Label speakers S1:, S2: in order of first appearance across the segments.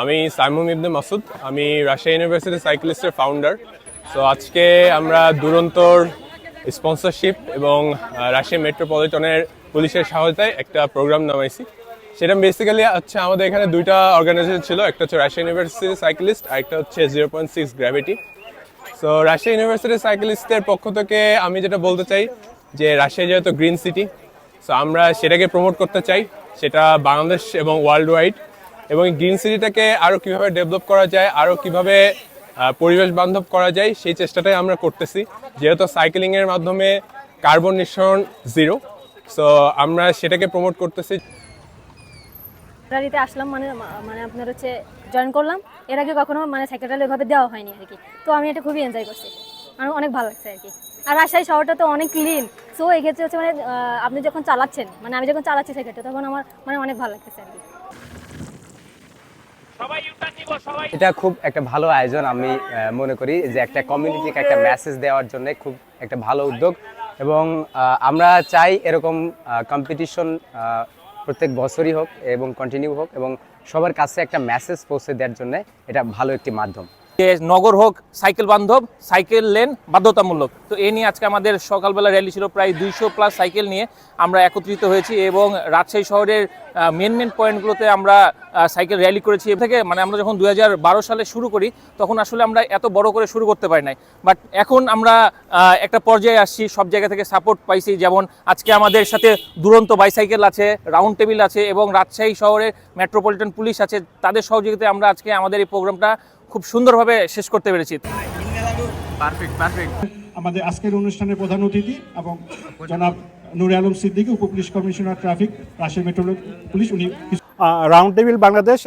S1: আমি সাইমুম ইবনে মাসুদ আমি Russia university সাইক্লিস্টের ফাউন্ডার সো আজকে আমরা দুরন্তর স্পন্সরশিপ এবং রাশিয়া মেট্রোপলিটনের পুলিশের সহায়তায় একটা প্রোগ্রাম নামাইছি। সেটা বেসিক্যালি হচ্ছে আমাদের এখানে দুইটা অর্গানাইজেশন ছিল, একটা হচ্ছে রাশিয়া ইউনিভার্সিটি সাইক্লিস্ট আর একটা হচ্ছে zero point six gravity so Russia university সাইক্লিস্টের পক্ষ থেকে আমি যেটা বলতে চাই যে রাজশাহী যেহেতু গ্রিন সিটি সো আমরা সেটাকে প্রমোট করতে চাই। সেটা বাংলাদেশ এবং ওয়ার্ল্ড ওয়াইড এবং গ্রিন সিটিটাকে আরও কীভাবে ডেভেলপ করা যায় আরও কীভাবে পরিবেশ বান্ধব করা যায়, সেই চেষ্টাটাই আমরা করতেছি। যেহেতু সাইকেলিংয়ের মাধ্যমে কার্বন নিঃসরণ জিরো সো আমরা সেটাকে প্রমোট করতেছি।
S2: আসলাম মানে মানে আপনার হচ্ছে জয়েন করলাম। এর আগে কখনো মানে সেক্রেটারি ওইভাবে দেওয়া হয়নি আর কি। তো আমি এটা খুবই এনজয় করছি। আমার অনেক ভালো লাগছে আর কি। আর রাজশাহী শহরটা তো অনেক ক্লিন সো এক্ষেত্রে হচ্ছে মানে আপনি যখন চালাচ্ছেন মানে আমি যখন চালাচ্ছি সেক্ষেত্রে তখন আমার মানে অনেক ভালো লাগতেছে আর কি।
S3: এটা খুব একটা ভালো আয়োজন আমি মনে করি যে একটা কমিউনিটিকে একটা মেসেজ দেওয়ার জন্য খুব একটা ভালো উদ্যোগ। এবং আমরা চাই এরকম কম্পিটিশন প্রত্যেক বছরই হোক এবং কন্টিনিউ হোক এবং সবার কাছে একটা মেসেজ পৌঁছে দেওয়ার জন্য এটা ভালো একটি মাধ্যম।
S4: নগর হোক, সাইকেল বান্ধব, সাইকেল লেন বাধ্যতামূলক। তো এ নিয়ে আজকে আমাদের সকালবেলা র্যালি ছিল প্রায় দুইশো প্লাস সাইকেল নিয়ে আমরা একত্রিত হয়েছি এবং রাজশাহী শহরের মেন মেন পয়েন্টগুলোতে আমরা সাইকেল র্যালি করেছি। এ থেকে মানে আমরা যখন দু হাজার বারো সালে শুরু করি, তখন আসলে আমরা এত বড় করে শুরু করতে পারি নাই। বাট এখন আমরা একটা পর্যায়ে আসছি, সব জায়গা থেকে সাপোর্ট পাইছি। যেমন আজকে আমাদের সাথে দুরন্ত বাইসাইকেল আছে রাউন্ড টেবিল আছে এবং রাজশাহী শহরের মেট্রোপলিটন পুলিশ আছে। তাদের সহযোগিতায় আমরা আজকে আমাদের এই প্রোগ্রামটা খুব সুন্দরভাবে শেষ করতে পেরেছি।
S5: আমাদের আজকের অনুষ্ঠানের প্রধান অতিথি এবং জনাব নুরে আলম সিদ্দিকী উপ police commissioner traffic Rajshahi metro police উনি রাউন্ড টেবিল বাংলাদেশ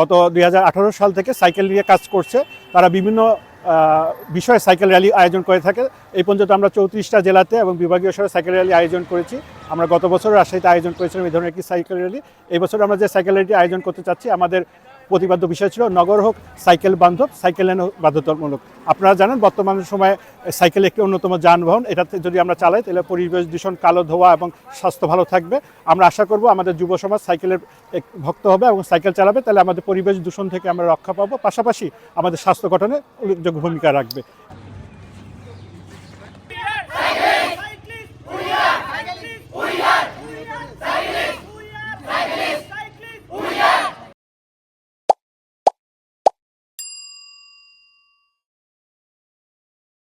S5: গত দুই হাজার আঠারো সাল থেকে সাইকেল নিয়ে কাজ করছে। তারা বিভিন্ন বিষয়ে সাইকেল র্যালি আয়োজন করে থাকে। এই পর্যন্ত আমরা চৌত্রিশটা জেলাতে এবং বিভাগীয় স্তরে সাইকেল র্যালি আয়োজন করেছি। আমরা গত বছর রাজশাহীতে আয়োজন করেছিলাম এই ধরনের একটি সাইকেল র্যালি। এই বছর আমরা যে সাইকেল র্যালি আয়োজন করতে চাচ্ছি আমাদের প্রতিপাদ্য বিষয় ছিল, নগর হোক, সাইকেল বান্ধব, সাইকেল বাধ্যতামূলক। আপনারা জানেন, বর্তমান সময়ে সাইকেল একটি অন্যতম যানবাহন। এটাতে যদি আমরা চালাই, তাহলে পরিবেশ দূষণ, কালো ধোয়া এবং স্বাস্থ্য ভালো থাকবে। আমরা আশা করব আমাদের যুব সমাজ সাইকেলের ভক্ত হবে এবং সাইকেল চালাবে, তাহলে আমাদের পরিবেশ দূষণ থেকে আমরা রক্ষা পাবো। পাশাপাশি আমাদের স্বাস্থ্য গঠনে উল্লেখযোগ্য ভূমিকা রাখবে।